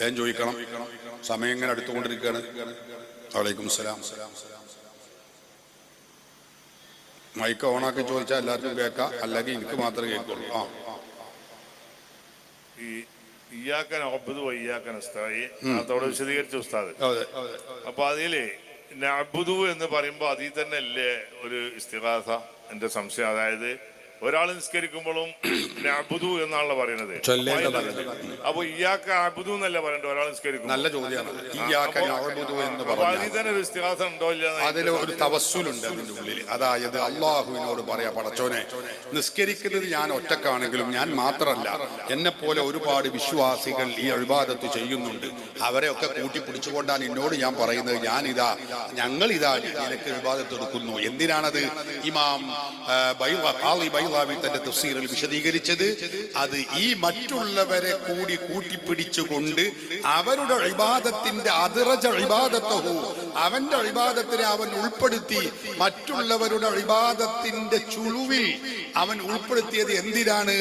ഞാൻ ചോദിക്കണം. സമയം ഇങ്ങനെ അടുത്തുകൊണ്ടിരിക്കുകയാണ്. വലൈക്കും സലാം. മൈക്ക് ഓണാക്കി ചോദിച്ചാൽ എല്ലാവർക്കും കേൾക്കാം. അല്ലെങ്കിൽ എനിക്ക് മാത്രമേ കേൾക്കുള്ളൂ. ആ. ഈ ഇയാക്കൻ ഒമ്പത് ഇയാക്കൻ ഉസ്താദ്. അതോടെ വിശദീകരിച്ച ഉസ്താദ്. അതെ. അപ്പൊ അതിൽ നഅബുദു എന്ന് പറയുമ്പോ അതിൽ തന്നെ അല്ലേ ഒരു ഇസ്തിഹാസ എന്റെ സംശയം. അതായത് ഒരാൾ നിസ്കരിക്കുമ്പോഴും അബുദു എന്നാണല്ലോ പറയുന്നത്. അപ്പൊ ഇയാക്ക അബുദു എന്നല്ല പറയണ്ടത് ഒരാൾ നിസ്കരിക്കും നല്ല ചോദ്യമാണ്. അതിൽ ഒരു ഉണ്ടോ ഇല്ല അതിൽ ഒരു തവസ്സുലുണ്ട് അതിന്റെ ഉള്ളിൽ അതായത് അള്ളാഹുവിനോട് പറയാ പടച്ചോനെ നിസ്കരിക്കുന്നത് ഞാൻ ഒറ്റക്കാണെങ്കിലും ഞാൻ മാത്രമല്ല എന്നെ പോലെ ഒരുപാട് വിശ്വാസികൾ ഈ അഴിബാദത്ത് ചെയ്യുന്നുണ്ട്. അവരെയൊക്കെ ഒക്കെ കൂട്ടിപ്പിടിച്ചുകൊണ്ടാണ് എന്നോട് ഞാൻ പറയുന്നത്. ഞാൻ ഞാനിതാ ഞങ്ങൾ ഇതാ നിനക്ക് അഴിബാദത്ത് എടുക്കുന്നു. എന്തിനാണത്? ഇമാം ആ, ഖാളി തന്റെ തഫ്സീറിൽ വിശദീകരിച്ചത് അത് ഈ മറ്റുള്ളവരെ കൂടി കൂട്ടിപ്പിടിച്ചുകൊണ്ട് അവരുടെ ഇബാദത്തിന്റെ അതിറജ ഇബാദത്തഹു അവന്റെ ഇബാദത്തിനെ അവൻ ഉൾപ്പെടുത്തി മറ്റുള്ളവരുടെ ഇബാദത്തിന്റെ ചുളുവിൽ അവൻ ഉൾപ്പെടുത്തിയത് എന്തിനാണ്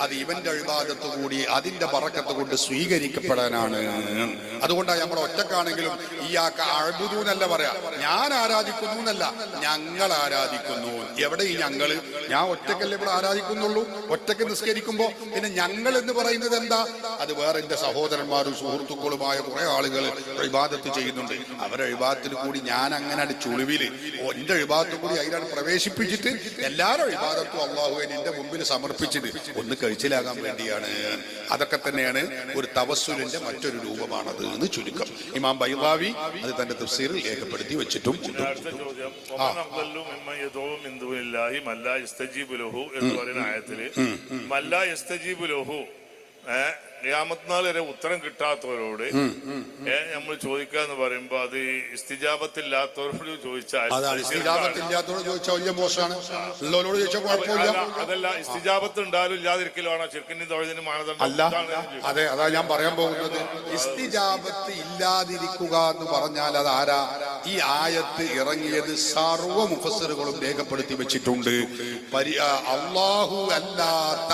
അത് ഇവന്റെ ഇബാദത്ത് കൂടി അതിന്റെ പറക്കത്ത് കൊണ്ട് സ്വീകരിക്കപ്പെടാനാണ്. അതുകൊണ്ടാണ് നമ്മൾ ഒറ്റക്കാണെങ്കിലും ഈ ആക്ക അഴുതുന്നല്ല പറയാ ഞാൻ ആരാധിക്കുന്നു എന്നല്ല ഞങ്ങൾ ആരാധിക്കുന്നു. എവിടെ ഈ ഞങ്ങൾ? ഞാൻ ഒറ്റക്കല്ലേ ഇവിടെ ആരാധിക്കുന്നുള്ളൂ? ഒറ്റയ്ക്ക് നിസ്കരിക്കുമ്പോ പിന്നെ ഞങ്ങൾ എന്ന് പറയുന്നത് എന്താ? അത് വേറെ എന്റെ സഹോദരന്മാരും സുഹൃത്തുക്കളുമായ കുറെ ആളുകൾ ഇബാദത്ത് ചെയ്യുന്നുണ്ട്. അവരെ ഇബാദത്തിന് കൂടി ഞാൻ അങ്ങനെ ചുളിവിൽ എന്റെ ഇബാദത്ത് കൂടി അതിലാണ് പ്രവേശിപ്പിച്ചിട്ട് എല്ലാവരും വിവാദത്തും അള്ളാഹുവിൻ എന്റെ മുമ്പിൽ സമർപ്പിച്ചിട്ട് ഒന്ന് കഴിച്ചിലാകാൻ വേണ്ടിയാണ്. അതൊക്കെ തന്നെയാണ് ഒരു തവസുലിന്റെ മറ്റൊരു രൂപമാണത് എന്ന് ചുരുക്കം. ഇമാം ബൈബാവി അത് തന്റെ തഫ്സീറിൽ രേഖപ്പെടുത്തി വെച്ചിട്ടും ഉണ്ട്. അടുത്ത ചോദ്യം ഒമൻ അഫ്ദലു മിമ്മൻ യദഉ മിൻ ദൂനില്ലാഹി മൻ ലാ യസ്തജീബു ലഹു എന്ന് പറയുന്ന ആയത്തില് മൻ ലാ യസ്തജീബു ലഹു ഏഹ് ഖിയാമത്ത് നാൾ വരെ ഉത്തരം കിട്ടാത്തവരോട് നമ്മൾ നമ്മൾ ചോദിക്കാന്ന് പറയുമ്പോ അത് ഇസ്തിജാപത്തില്ലാത്തവരോട് ചോദിച്ചാൽ അതാണ് ഇസ്തിജാബത്തില്ലാത്തോട് ചോദിച്ചാൽ വലിയ മോശമാണ്. ഉള്ളവരോട് ചോദിച്ചാൽ കുഴപ്പമില്ല. അതല്ല ഇസ്തിജാബത്ത് ഉണ്ടാലും ഇല്ലാതിരിക്കലാണ്. ചെറുക്കിന്റെ തൊഴിലിന് മാനദണ്ഡം അല്ല അതെ അതാ ഞാൻ പറയാൻ പോകുന്നത്. ഇസ്തിജാബത്ത് ഇല്ലാതിരിക്കുക എന്ന് പറഞ്ഞാൽ അത് ആരാ? ഈ ആയത്ത് ഇറങ്ങിയത് സർവ മുഫസറുകളും രേഖപ്പെടുത്തി വെച്ചിട്ടുണ്ട്. അള്ളാഹു അല്ലാത്ത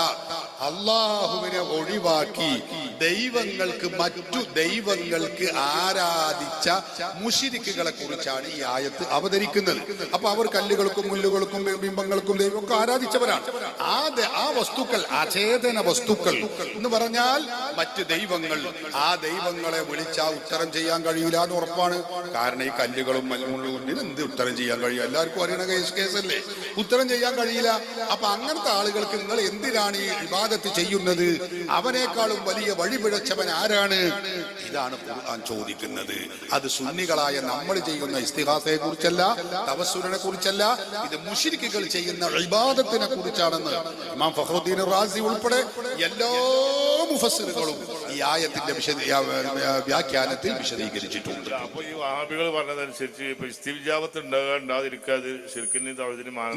അള്ളാഹുവിനെ ഒഴിവാക്കി ദൈവങ്ങൾക്ക് മറ്റു ദൈവങ്ങൾക്ക് ആരാധിച്ച മുഷിരിക്കുകളെ കുറിച്ചാണ് ഈ ആയത്ത് അവതരിക്കുന്നത്. അപ്പൊ അവർ കല്ലുകൾക്കും മുല്ലുകൾക്കും ബിംബങ്ങൾക്കും ദൈവമൊക്കെ ആരാധിച്ചവരാണ്. ആ ആ വസ്തുക്കൾ അചേതന വസ്തുക്കൾ എന്ന് പറഞ്ഞാൽ മറ്റ് ദൈവങ്ങൾ. ആ ദൈവങ്ങളെ വിളിച്ചാ ഉത്തരം ചെയ്യാൻ കഴിയില്ല എന്ന് ഉറപ്പാണ്. കാരണം ഈ കല്ലുകളും മല്ലുകളും എന്ത് ഉത്തരം ചെയ്യാൻ കഴിയും? എല്ലാവർക്കും അറിയണ കേസ് കേസല്ലേ? ഉത്തരം ചെയ്യാൻ കഴിയില്ല. അപ്പൊ അങ്ങനത്തെ ആളുകൾക്ക് നിങ്ങൾ എന്തിനാണ് ഈ വിവാദത്ത് ചെയ്യുന്നത്? അവനേക്കാളും വലിയ വഴിപിഴച്ചവൻ ആരാണ്? ഇതാണ് ഖുർആൻ ചോദിക്കുന്നത്. അത് സുന്നികളായ നമ്മൾ ചെയ്യുന്ന ഇസ്തിഹാസയെ കുറിച്ചല്ല തവസുരനെ കുറിച്ചല്ല ഇത് മുഷിരിക്കുകൾ ചെയ്യുന്ന ഇബാദത്തിനെ കുറിച്ചാണെന്ന് ഇമാം ഫഹ്റുദ്ദീൻ റാസി ഉൾപ്പെടെ എല്ലാ മുഫസ്സിറുകളും ഈ ആയത്തിന്റെ വിശദ വ്യാഖ്യാനത്തിൽ വിശദീകരിച്ചിട്ടുണ്ട്. അപ്പൊ ഈ വഹാബികൾ പറഞ്ഞതനുസരിച്ച് ഇപ്പൊ ഇസ്തിജാബത്ത് ഉണ്ടാകാണ്ടാതിരിക്കാതെ ശരിക്കും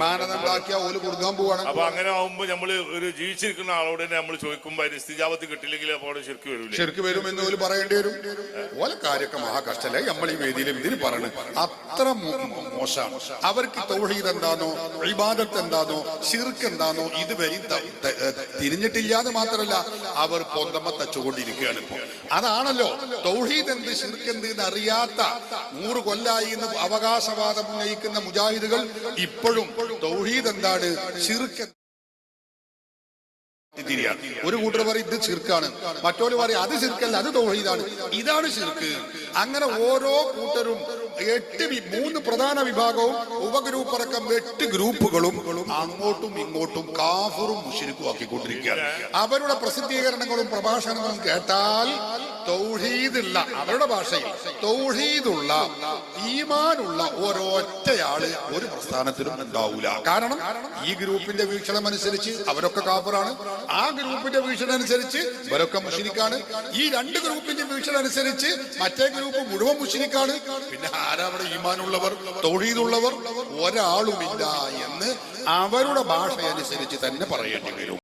മാനദണ്ഡാക്കിയ ഓൽ കൊടുക്കാൻ പോവാണ്. അപ്പൊ അങ്ങനെ ആവുമ്പോ നമ്മൾ ഒരു ജീവിച്ചിരിക്കുന്ന ആളോട് തന്നെ നമ്മൾ ചോദിക്കുമ്പോ അതിന് ഇസ്തിജാബത്ത് കിട്ടില്ലെങ്കിൽ അപ്പോൾ ശരിക്കും വരും എന്ന് പോലും പറയേണ്ടി വരും. ഓല കാര്യമൊക്കെ മഹാകഷ്ടല്ലേ? നമ്മൾ ഈ വേദിയിൽ ഇതിന് പറയണത് അത്ര മോശമാണ്. അവർക്ക് തൗഹീദ് എന്താണോ ഇബാദത്ത് എന്താണോ ശിർക്ക് എന്താണോ ഇതുവരെ ത- ത- തിരിഞ്ഞിട്ടില്ലാതെ മാത്രമല്ല അവർ പൊന്തമ്മ തച്ചുകൊണ്ടിരിക്കുകയാണ് ഇപ്പൊ. അതാണല്ലോ തൗഹീദ് എന്ത് ശിർക്ക് എന്ത് അറിയാത്ത നൂറ് കൊല്ലായി എന്ന് അവകാശവാദം ഉന്നയിക്കുന്ന മുജാഹിദുകൾ ഇപ്പോഴും തൗഹീദ് എന്താണ് ഷിർക്ക് തിരിയാണ് ഒരു കൂട്ടർ പറയും ഇത് ചിർക്കാണ് മറ്റൊരു പറയും അത് ചിർക്കല്ല അത് തോഹീദാണ്. ഇതാണ് ചിർക്ക് അങ്ങനെ ഓരോ കൂട്ടരും എട്ട് മൂന്ന് പ്രധാന വിഭാഗവും ഉപഗ്രൂപ്പ് അടക്കം എട്ട് ഗ്രൂപ്പുകളും അങ്ങോട്ടും ഇങ്ങോട്ടും കാഫറും മുഷിരിക്കും ആക്കിക്കൊണ്ടിരിക്കുകയാണ്. അവരുടെ പ്രസിദ്ധീകരണങ്ങളും പ്രഭാഷണങ്ങളും കേട്ടാൽ തൗഹീദുള്ള അവരുടെ ഭാഷയിൽ തൗഹീദുള്ള ഈമാനുള്ള ഒരൊറ്റയാൾ ഒരു പ്രസ്ഥാനത്തിലും ഉണ്ടാവൂല. കാരണം ഈ ഗ്രൂപ്പിന്റെ വീക്ഷണം അനുസരിച്ച് അവരൊക്കെ കാഫറാണ്. ആ ഗ്രൂപ്പിന്റെ വീക്ഷണം അനുസരിച്ച് ഇവരൊക്കെ മുഷിരിക്കാണ്. ഈ രണ്ട് ഗ്രൂപ്പിന്റെ വീക്ഷണം അനുസരിച്ച് മറ്റേ ഗ്രൂപ്പ് മുഴുവൻ മുഷിരിക്കാണ് പിന്നെ ആരാ അവിടെ ഈമാനുള്ളവർ തൊഴിലുള്ളവർ ഒരാളുമില്ല എന്ന് അവരുടെ ഭാഷ അനുസരിച്ച് തന്നെ പറയേണ്ടി വരും.